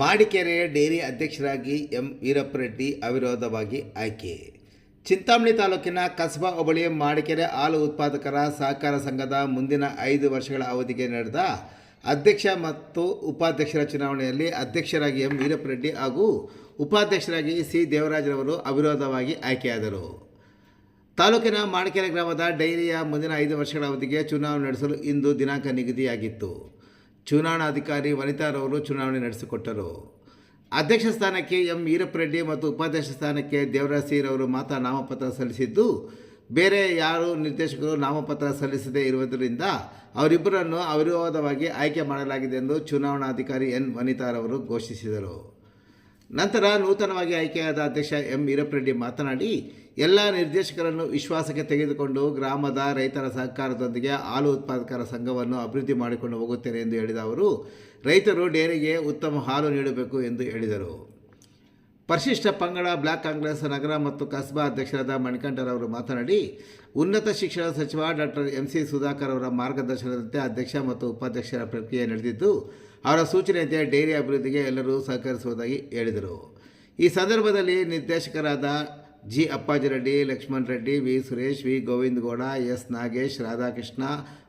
Madikere dairy ಅಧ್ಯಕ್ಷರಾಗಿ M ವೀರಪ್ಪರೆಡ್ಡಿ ಅವಿರೋಧವಾಗಿ ಆಯ್ಕೆ. ಚಿಂತಾಮಣಿ ತಾಲೂಕಿನ ಕಸಬಾ ಹೋಬಳಿಯ ಮಾಡಿಕೆರೆ ಹಾಲು ಉತ್ಪಾದಕರ ಸಹಕಾರ ಸಂಘದ ಮುಂದಿನ ಐದು ವರ್ಷಗಳ ಅವಧಿಗೆ ನಡೆದ ಅಧ್ಯಕ್ಷ ಮತ್ತು ಉಪಾಧ್ಯಕ್ಷರ ಚುನಾವಣೆಯಲ್ಲಿ ಅಧ್ಯಕ್ಷರಾಗಿ ಎಂ ವೀರಪ್ಪರೆಡ್ಡಿ ಹಾಗೂ ಉಪಾಧ್ಯಕ್ಷರಾಗಿ ಸಿ ದೇವರಾಜರವರು ಅವಿರೋಧವಾಗಿ ಆಯ್ಕೆಯಾದರು. ತಾಲೂಕಿನ ಮಾಡಿಕೆರೆ ಗ್ರಾಮದ ಡೈರಿಯ ಮುಂದಿನ ಐದು ವರ್ಷಗಳ ಅವಧಿಗೆ ಚುನಾವಣೆ ನಡೆಸಲು ಇಂದು ದಿನಾಂಕ ನಿಗದಿಯಾಗಿತ್ತು. ಚುನಾವಣಾಧಿಕಾರಿ ವನಿತಾರವರು ಚುನಾವಣೆ ನಡೆಸಿಕೊಟ್ಟರು. ಅಧ್ಯಕ್ಷ ಸ್ಥಾನಕ್ಕೆ ಎಂ. ವೀರಪ್ರೆಡ್ಡಿ ಮತ್ತು ಉಪಾಧ್ಯಕ್ಷ ಸ್ಥಾನಕ್ಕೆ ದೇವರಾಜ್ ಸಿರವರು ಮಾತ್ರ ನಾಮಪತ್ರ ಸಲ್ಲಿಸಿದ್ದು, ಬೇರೆ ಯಾರು ನಿರ್ದೇಶಕರು ನಾಮಪತ್ರ ಸಲ್ಲಿಸದೇ ಇರುವುದರಿಂದ ಅವರಿಬ್ಬರನ್ನು ಅವಿರೋಧವಾಗಿ ಆಯ್ಕೆ ಮಾಡಲಾಗಿದೆ ಎಂದು ಚುನಾವಣಾಧಿಕಾರಿ ಎನ್. ವನಿತಾರವರು ಘೋಷಿಸಿದರು. ನಂತರ ನೂತನವಾಗಿ ಆಯ್ಕೆಯಾದ ಅಧ್ಯಕ್ಷ ಎಂ ವೀರಪ್ಪರೆಡ್ಡಿ ಮಾತನಾಡಿ, ಎಲ್ಲ ನಿರ್ದೇಶಕರನ್ನು ವಿಶ್ವಾಸಕ್ಕೆ ತೆಗೆದುಕೊಂಡು ಗ್ರಾಮದ ರೈತರ ಸಹಕಾರದೊಂದಿಗೆ ಹಾಲು ಉತ್ಪಾದಕರ ಸಂಘವನ್ನು ಅಭಿವೃದ್ಧಿ ಮಾಡಿಕೊಂಡು ಹೋಗುತ್ತೇನೆ ಎಂದು ಹೇಳಿದ ಅವರು, ರೈತರು ಡೇರಿಗೆ ಉತ್ತಮ ಹಾಲು ನೀಡಬೇಕು ಎಂದು ಹೇಳಿದರು. ಪರಿಶಿಷ್ಟ ಪಂಗಡ, ಬ್ಲಾಕ್ ಕಾಂಗ್ರೆಸ್, ನಗರ ಮತ್ತು ಕಸ್ಬಾ ಅಧ್ಯಕ್ಷರಾದ ಮಣಿಕಂಠರವರು ಮಾತನಾಡಿ, ಉನ್ನತ ಶಿಕ್ಷಣ ಸಚಿವ ಡಾಕ್ಟರ್ ಎಂ ಸಿ ಸುಧಾಕರ್ ಅವರ ಮಾರ್ಗದರ್ಶನದಂತೆ ಅಧ್ಯಕ್ಷ ಮತ್ತು ಉಪಾಧ್ಯಕ್ಷರ ಪ್ರಕ್ರಿಯೆ ನಡೆದಿದ್ದು ಅವರ ಸೂಚನೆಯಂತೆ ಡೈರಿ ಅಭಿವೃದ್ಧಿಗೆ ಎಲ್ಲರೂ ಸಹಕರಿಸುವುದಾಗಿ ಹೇಳಿದರು. ಈ ಸಂದರ್ಭದಲ್ಲಿ ನಿರ್ದೇಶಕರಾದ G. Appajireddy Lakshman Reddy, V. Suresh, V. Govindagowda S. Nagesh, Radhakrishna,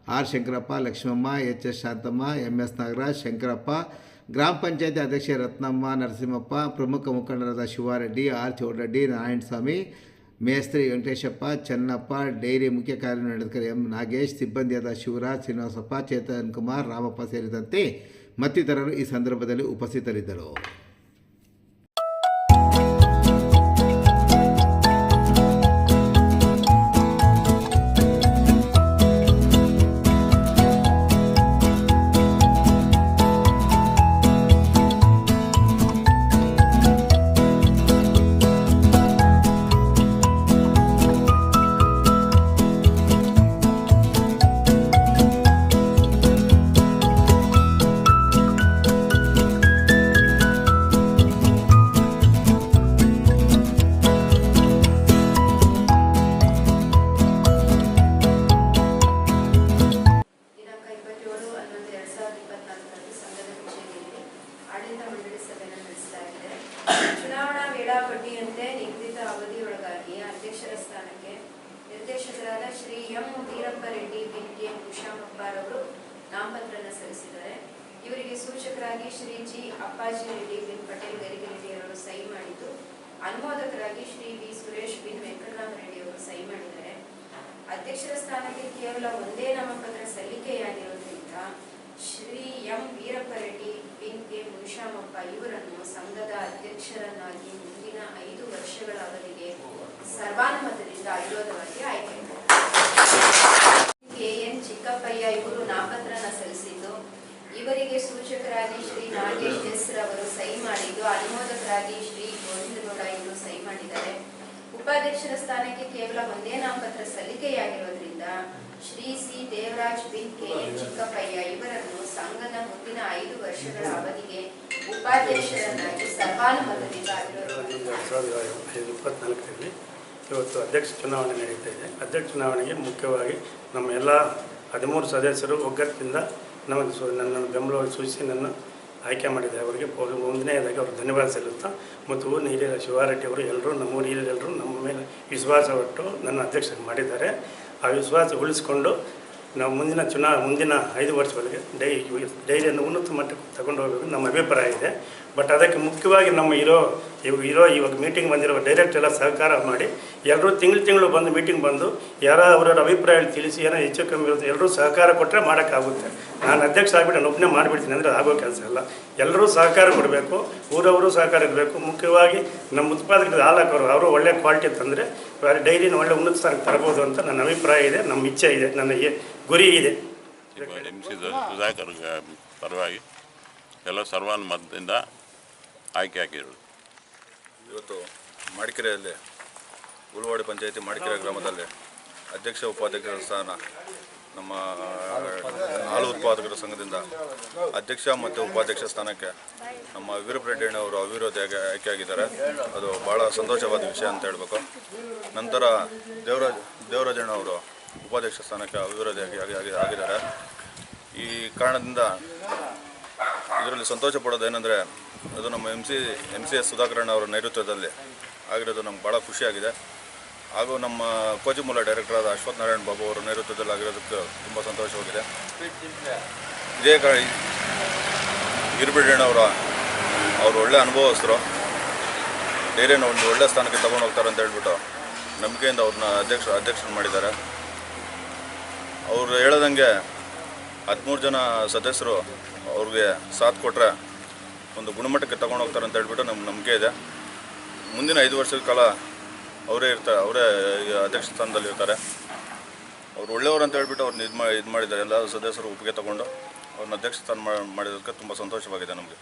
R. Shankarappa, Lakshmamma, H. S. Shanthamma, M. S. Nagaraj, Shankarappa, ಗ್ರಾಮ ಪಂಚಾಯತಿ ಅಧ್ಯಕ್ಷೆ ರತ್ನಮ್ಮ, ನರಸಿಂಹಪ್ಪ, ಪ್ರಮುಖ ಮುಖಂಡರಾದ ಶಿವಾರೆಡ್ಡಿ, ಆರ್. ಚೌಡರೆಡ್ಡಿ, ನಾರಾಯಣಸ್ವಾಮಿ, ಮೇಸ್ತ್ರಿ ವೆಂಕಟೇಶಪ್ಪ, ಚನ್ನಪ್ಪ, ಡೈರಿ ಮುಖ್ಯ ಕಾರ್ಯನಿರ್ವಹಣಾಧಿಕಾರಿ ಎಂ. ನಾಗೇಶ್, ಸಿಬ್ಬಂದಿಯಾದ ಶಿವರಾಜ್ ಶ್ರೀನಿವಾಸಪ್ಪ, ಚೇತನ್ ಕುಮಾರ್, ರಾಮಪ್ಪ ಸೇರಿದಂತೆ ಮತ್ತಿತರರು ಈ ಸಂದರ್ಭದಲ್ಲಿ ಉಪಸ್ಥಿತರಿದ್ದರು. ಬಿನ್ ಮಬ್ಬಾರ್ ಉಷಾಮಪ್ಪರವರು ನಾಮಪತ್ರವನ್ನು ಸಲ್ಲಿಸಿದ್ದಾರೆ. ಇವರಿಗೆ ಸೂಚಕರಾಗಿ ಶ್ರೀ ಜಿ ಅಪ್ಪಾಜಿ ರೆಡ್ಡಿ ಬಿನ್ ಪಟೇಲ್ ಗರಿಗಿರೆಡ್ಡಿ ಅವರು ಸಹಿ ಮಾಡಿದ್ದು. ಅನುಮೋದಕರಾಗಿ ಶ್ರೀ ವಿ ಸುರೇಶ್ ಬಿನ್ ವೆಂಕಟರಾಮ ರೆಡ್ಡಿ ಅವರು ಸಹಿ ಮಾಡಿದ್ದಾರೆ. ಅಧ್ಯಕ್ಷರ ಸ್ಥಾನಕ್ಕೆ ಕೇವಲ ಒಂದೇ ನಾಮಪತ್ರ ಸಲ್ಲಿಕೆಯಾಗಿರುವುದರಿಂದ ಶ್ರೀ ಎಂ ವೀರಪ್ಪ ರೆಡ್ಡಿ ಬಿನ್ ಕೆ ಮುನಿಶಾಮಪ್ಪ ಇವರನ್ನು ಸಂಘದ ಅಧ್ಯಕ್ಷರನ್ನಾಗಿ ಮುಂದಿನ ಐದು ವರ್ಷಗಳ ಅವಧಿಗೆ ಸರ್ವಾನುಮತದಿಂದ ಅವಿರೋಧವಾಗಿ ಆಯ್ಕೆ ಕೆ ಎನ್ ಚಿಕ್ಕಪ್ಪಯ್ಯ ಇವರು ನಾಮಪತ್ರನ ಸಲ್ಲಿಸಿದ್ದು ಇವರಿಗೆ ಸೂಚಕರಾಗಿ ಶ್ರೀ ನಾಗೇಶ್ ಎಸ್ ರವರು ಸಹಿ ಮಾಡಿದ್ದು, ಅನುಮೋದಕರಾಗಿ ಶ್ರೀ ಗೋವಿಂದಗೌಡ ಇವರು ಸಹಿ ಮಾಡಿದ್ದಾರೆ. ಉಪಾಧ್ಯಕ್ಷರ ಸ್ಥಾನಕ್ಕೆ ಕೇವಲ ಒಂದೇ ನಾಮಪತ್ರ ಸಲ್ಲಿಕೆಯಾಗಿರೋದ್ರಿಂದ ಶ್ರೀ ಸಿ ದೇವರಾಜ್ ಬಿನ್ ಕೆ ಚಿಕ್ಕಪ್ಪಯ್ಯ ಇವರನ್ನು ಸಂಘದ ಮುಂದಿನ ಐದು ವರ್ಷಗಳ ಅವಧಿಗೆ ಉಪಾಧ್ಯಕ್ಷರನ್ನಾಗಿ ಸರ್ವಾನುಮತದಿಂದ ಇಪ್ಪತ್ನಾಲ್ಕರಲ್ಲಿ ಇವತ್ತು ಅಧ್ಯಕ್ಷ ಚುನಾವಣೆ ನಡೀತಾ ಇದೆ. ಅಧ್ಯಕ್ಷ ಚುನಾವಣೆಗೆ ಮುಖ್ಯವಾಗಿ ನಮ್ಮ ಎಲ್ಲ ಹದಿಮೂರು ಸದಸ್ಯರು ಒಗ್ಗಟ್ಟಿನಿಂದ ನಮಗೆ ಸು ನನ್ನನ್ನು ಬೆಂಬಲವಾಗಿ ಸೂಚಿಸಿ ನನ್ನ ಆಯ್ಕೆ ಮಾಡಿದ್ದಾರೆ. ಅವರಿಗೆ ಒಂದನೇದಾಗಿ ಅವರು ಧನ್ಯವಾದ ಸಲ್ಲುತ್ತಾ ಮತ್ತು ಊರಿನ ಹಿರಿಯರ ಶಿವಾರೆಡ್ಡಿ ಅವರು ಎಲ್ಲರೂ, ನಮ್ಮ ಊರಿನ ಹಿರಿಯರೆಲ್ಲರೂ ನಮ್ಮ ಮೇಲೆ ವಿಶ್ವಾಸವಿಟ್ಟು ನನ್ನ ಅಧ್ಯಕ್ಷರು ಮಾಡಿದ್ದಾರೆ. ಆ ವಿಶ್ವಾಸ ಉಳಿಸಿಕೊಂಡು ನಾವು ಮುಂದಿನ ಚುನಾ, ಮುಂದಿನ ಐದು ವರ್ಷಗಳಿಗೆ ಡೈ, ಡೈರಿಯನ್ನು ಉನ್ನತ ಮಟ್ಟಕ್ಕೆ ತಗೊಂಡು ಹೋಗಬೇಕು ನಮ್ಮ ಅಭಿಪ್ರಾಯ ಇದೆ. ಬಟ್ ಅದಕ್ಕೆ ಮುಖ್ಯವಾಗಿ ನಮ್ಮ ಇರೋ ಇವಾಗ ಇರೋ ಇವಾಗ ಮೀಟಿಂಗ್ ಬಂದಿರೋ ಡೈರೆಕ್ಟ್ ಎಲ್ಲ ಸಹಕಾರ ಮಾಡಿ ಎಲ್ಲರೂ ತಿಂಗಳು ತಿಂಗಳು ಬಂದು ಮೀಟಿಂಗ್ ಬಂದು ಯಾರ ಅವರವರ ಅಭಿಪ್ರಾಯ ತಿಳಿಸಿ, ಏನೋ ಹೆಚ್ಚು ಕಮ್ಮಿ ಇರುತ್ತೆ ಎಲ್ಲರೂ ಸಹಕಾರ ಕೊಟ್ಟರೆ ಮಾಡೋಕ್ಕಾಗುತ್ತೆ. ನಾನು ಅಧ್ಯಕ್ಷ ಆಗಿಬಿಟ್ಟು ನಾನು ಒಬ್ಬನೇ ಮಾಡಿಬಿಡ್ತೀನಿ ಅಂದರೆ ಆಗೋ ಕೆಲಸ ಅಲ್ಲ. ಎಲ್ಲರೂ ಸಹಕಾರ ಕೊಡಬೇಕು, ಊರವರು ಸಹಕಾರ ಇರಬೇಕು ಮುಖ್ಯವಾಗಿ ನಮ್ಮ ಉತ್ಪಾದಕರು ಹಾಲಾಕೋರು, ಅವರು ಒಳ್ಳೆ ಕ್ವಾಲಿಟಿ ತಂದರೆ ಡೈರಿನ ಒಳ್ಳೆ ಉನ್ನತ ಸ್ಥಾನಕ್ಕೆ ತರಬಹುದು ಅಂತ ನನ್ನ ಅಭಿಪ್ರಾಯ ಇದೆ, ನಮ್ಮ ಇಚ್ಛೆ ಇದೆ, ನನ್ನ ಗುರಿ ಇದೆ. ಪರವಾಗಿ ಎಲ್ಲ ಸರ್ವಾನುಮತದಿಂದ ಆಯ್ಕೆ ಹಾಕಿರೋದು. ಇವತ್ತು ಮಡಿಕೆರೆಯಲ್ಲಿ ಉಳುವಾಡಿ ಪಂಚಾಯತಿ ಮಡಿಕೆರೆ ಗ್ರಾಮದಲ್ಲಿ ಅಧ್ಯಕ್ಷ ಉಪಾಧ್ಯಕ್ಷರ ಸ್ಥಾನ ನಮ್ಮ ಹಾಲು ಉತ್ಪಾದಕರ ಸಂಘದಿಂದ ಅಧ್ಯಕ್ಷ ಮತ್ತು ಉಪಾಧ್ಯಕ್ಷ ಸ್ಥಾನಕ್ಕೆ ನಮ್ಮ ವೀರಪ್ರೆಡ್ಡಿ ಅವರು ಅವಿರೋಧಿಯಾಗಿ ಆಯ್ಕೆಯಾಗಿದ್ದಾರೆ. ಅದು ಭಾಳ ಸಂತೋಷವಾದ ವಿಷಯ ಅಂತ ಹೇಳಬೇಕು. ನಂತರ ದೇವರಾಜ್ ದೇವರಾಜಣ್ಣ ಅವರು ಉಪಾಧ್ಯಕ್ಷ ಸ್ಥಾನಕ್ಕೆ ಅವಿರೋಧಿಯಾಗಿ ಆಗಿ- ಆಗಿ- ಆಗಿದ್ದಾರೆ. ಈ ಕಾರಣದಿಂದ ಇದರಲ್ಲಿ ಸಂತೋಷ ಪಡೋದು ಏನಂದರೆ ಅದು ನಮ್ಮ M C M C S ಸುಧಾಕರಣ್ಣ ಅವರ ನೇತೃತ್ವದಲ್ಲಿ ಆಗಿರೋದು ನಮ್ಗೆ ಭಾಳ ಖುಷಿಯಾಗಿದೆ. ಹಾಗೂ ನಮ್ಮ ಕೋಚಿಮೂಲ ಡೈರೆಕ್ಟರ್ ಆದ ಅಶ್ವಥ್ ನಾರಾಯಣ್ ಬಾಬು ಅವರ ನೇತೃತ್ವದಲ್ಲಿ ಆಗಿರೋದಕ್ಕೆ ತುಂಬ ಸಂತೋಷವಾಗಿದೆ ಇದೇ ಕಾರಣ ಅವರ, ಅವರು ಒಳ್ಳೆ ಅನುಭವಸ್ಥರು. ಡೈರಿನ ಒಂದು ಒಳ್ಳೆ ಸ್ಥಾನಕ್ಕೆ ತಗೊಂಡು ಹೋಗ್ತಾರೆ ಅಂತ ಹೇಳ್ಬಿಟ್ಟು ನಂಬಿಕೆಯಿಂದ ಅವ್ರನ್ನ ಅಧ್ಯಕ್ಷ, ಅಧ್ಯಕ್ಷರು ಮಾಡಿದ್ದಾರೆ. ಅವರು ಹೇಳೋದಂಗೆ ಹದಿಮೂರು ಜನ ಸದಸ್ಯರು ಅವ್ರಿಗೆ ಸಾಥ್ ಕೊಟ್ಟರೆ ಒಂದು ಗುಣಮಟ್ಟಕ್ಕೆ ತಗೊಂಡು ಹೋಗ್ತಾರೆ ಅಂತ ಹೇಳ್ಬಿಟ್ಟು ನಮ್ಗೆ ನಂಬಿಕೆ ಇದೆ. ಮುಂದಿನ ಐದು ವರ್ಷದ ಕಾಲ ಅವರೇ ಇರ್ತಾರೆ ಅವರೇ ಅಧ್ಯಕ್ಷ ಸ್ಥಾನದಲ್ಲಿ ಇರ್ತಾರೆ. ಅವ್ರು ಒಳ್ಳೆಯವರು ಅಂತ ಹೇಳ್ಬಿಟ್ಟು ಅವ್ರನ್ನ ಇದು ಮಾಡಿ ಇದು ಮಾಡಿದ್ದಾರೆ. ಎಲ್ಲ ಸದಸ್ಯರು ಒಪ್ಪಿಗೆ ತಗೊಂಡು ಅವ್ರನ್ನ ಅಧ್ಯಕ್ಷ ಸ್ಥಾನ ಮಾಡಿದ್ದಕ್ಕೆ ತುಂಬ ಸಂತೋಷವಾಗಿದೆ ನಮಗೆ.